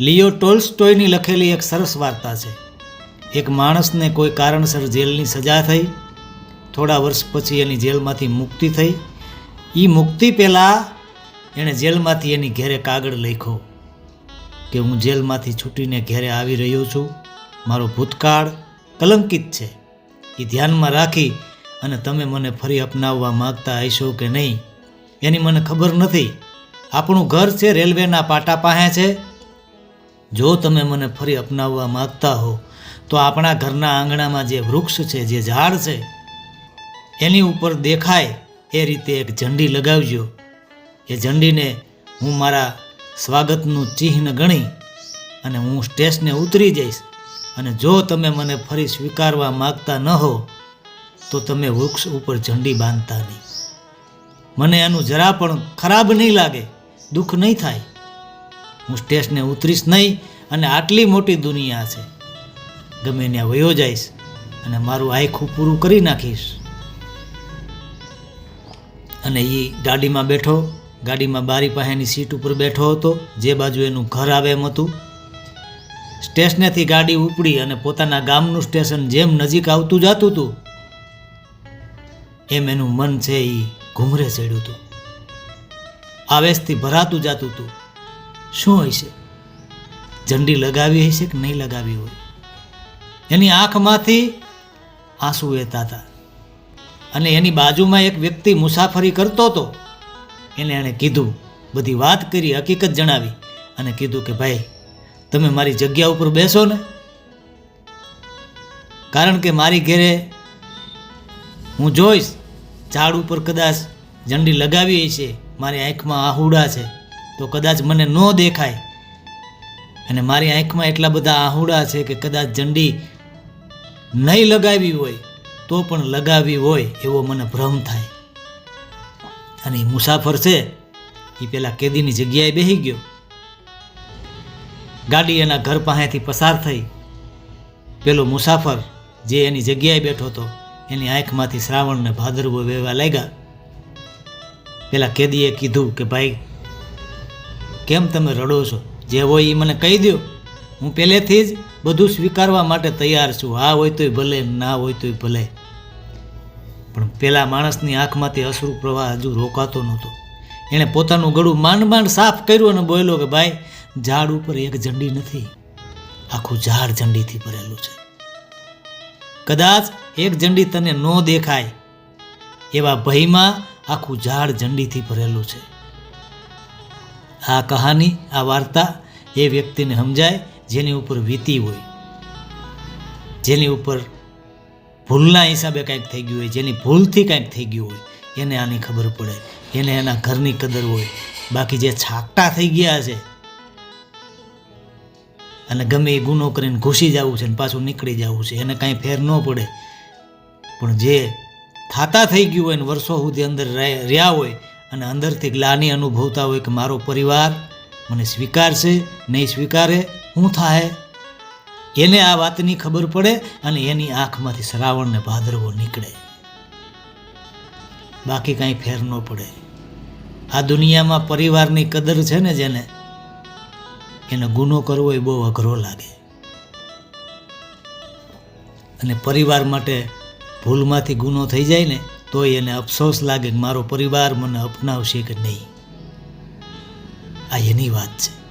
લિયો ટોલ્સ્ટોયની લખેલી એક સરસ વાર્તા છે. એક માણસને કોઈ કારણસર જેલની સજા થઈ, થોડા વર્ષ પછી એની જેલમાંથી મુક્તિ થઈ. એ મુક્તિ પહેલાં એણે જેલમાંથી એની ઘેરે કાગળ લખ્યો કે હું જેલમાંથી છૂટીને ઘેરે આવી રહ્યો છું. મારો ભૂતકાળ કલંકિત છે. એ ધ્યાનમાં રાખી અને તમે મને ફરી અપનાવવા માગતા હશો કે નહીં, એની મને ખબર નથી. આપણું ઘર છે રેલવેના પાટા પાસે છે. જો તમે મને ફરી અપનાવવા માગતા હો, તો આપણા ઘરના આંગણામાં જે વૃક્ષ છે, જે ઝાડ છે, એની ઉપર દેખાય એ રીતે એક ઝંડી લગાવજો. એ ઝંડીને હું મારા સ્વાગતનું ચિહ્ન ગણી અને હું સ્ટેશને ઉતરી જઈશ. અને જો તમે મને ફરી સ્વીકારવા માગતા ન હો, તો તમે વૃક્ષ ઉપર ઝંડી બાંધતા નહીં. મને એનું જરા પણ ખરાબ નહીં લાગે, દુઃખ નહીં થાય. હું સ્ટેશને ઉતરીશ નહીં અને આટલી મોટી દુનિયા છે ગમે ત્યાં વયો જઈશ અને મારું આખું પૂરું કરી નાખીશ. અને એ ગાડીમાં બેઠો, ગાડીમાં બારી પાસેની સીટ ઉપર બેઠો હતો, જે બાજુ એનું ઘર આવે એમ હતું. સ્ટેશનેથી ગાડી ઉપડી અને પોતાના ગામનું સ્ટેશન જેમ નજીક આવતું જતું હતું, એમ એનું મન છે એ ઘૂમરે ચડ્યું હતું. આવેશથી ભરાતું જતું હતું. શું હશે ઝંડી લગાવી હશે કે નહીં લગાવી હોય? એની આંખમાંથી આંસુ વહેતા હતા. અને એની બાજુમાં એક વ્યક્તિ મુસાફરી કરતો હતો. એને એણે કીધું, બધી વાત કરી, હકીકત જણાવી અને કીધું કે, ભાઈ, તમે મારી જગ્યા ઉપર બેસો ને. કારણ કે મારી ઘેરે હું જોઈશ, ઝાડ ઉપર કદાચ ઝંડી લગાવી છે મારી આંખમાં આહુડા છે. તો કદાચ મને ન દેખાય. અને મારી આંખમાં એટલા બધા આહુડા છે કે કદાચ ઝંડી નહીં લગાવી હોય, તો પણ લગાવી હોય એવો મને ભ્રમ થાય. અને એ મુસાફર છે એ પેલા કેદીની જગ્યાએ બેસી ગયો. ગાડી એના ઘર પાસેથી પસાર થઈ. પેલો મુસાફર જે એની જગ્યાએ બેઠો હતો, એની આંખમાંથી શ્રાવણને ભાદરવો વહેવા લાગ્યા. પેલા કેદીએ કીધું કે ભાઈ કેમ તમે રડો છો? જે હોય એ મને કહી દો હું પહેલેથી જ બધું સ્વીકારવા માટે તૈયાર છું. હા હોય તોય ભલે, ના હોય તોય ભલે. પણ પેલા માણસની આંખમાંથી અશ્રુ પ્રવાહ હજુ રોકાતો નહોતો. એણે પોતાનું ગળું માંડ માંડ સાફ કર્યું અને બોલ્યો કે, ભાઈ, ઝાડ ઉપર એક ઝંડી નથી. આખું ઝાડ ઝંડીથી ભરેલું છે. કદાચ એક ઝંડી તને ન દેખાય. એવા ભયમાં આખું ઝાડ ઝંડીથી ભરેલું છે. આ કહાની, આ વાર્તા એ વ્યક્તિને સમજાય જેની ઉપર વીતી હોય. જેની ઉપર ભૂલના હિસાબે કાંઈક થઈ ગયું હોય, જેની ભૂલથી કાંઈક થઈ ગયું હોય, એને આની ખબર પડે. એને એના ઘરની કદર હોય. બાકી જે છાકટા થઈ ગયા છે, અને ગમે એ ગુનો કરીને ઘૂસી જવું છે ને પાછું નીકળી જવું છે, એને કાંઈ ફેર ન પડે. પણ જે થાતા થઈ ગયું હોય ને વર્ષો સુધી અંદર રહે- રહ્યા હોય અને અંદરથી ગ્લાની અનુભવતા હોય કે મારો પરિવાર મને સ્વીકારશે, નહીં સ્વીકારે, હું થાય? એને આ વાતની ખબર પડે અને એની આંખમાંથી શ્રાવણને ભાદરવો નીકળે. બાકી કાંઈ ફેર ન પડે. આ દુનિયામાં પરિવારની કદર છે ને જેને, એને ગુનો કરવો એ બહુ અઘરો લાગે. અને પરિવાર માટે ભૂલમાંથી ગુનો થઈ જાય ને તોય એને અફસોસ લાગે કે મારો પરિવાર મને અપનાવશે કે નહીં. આ એની વાત છે.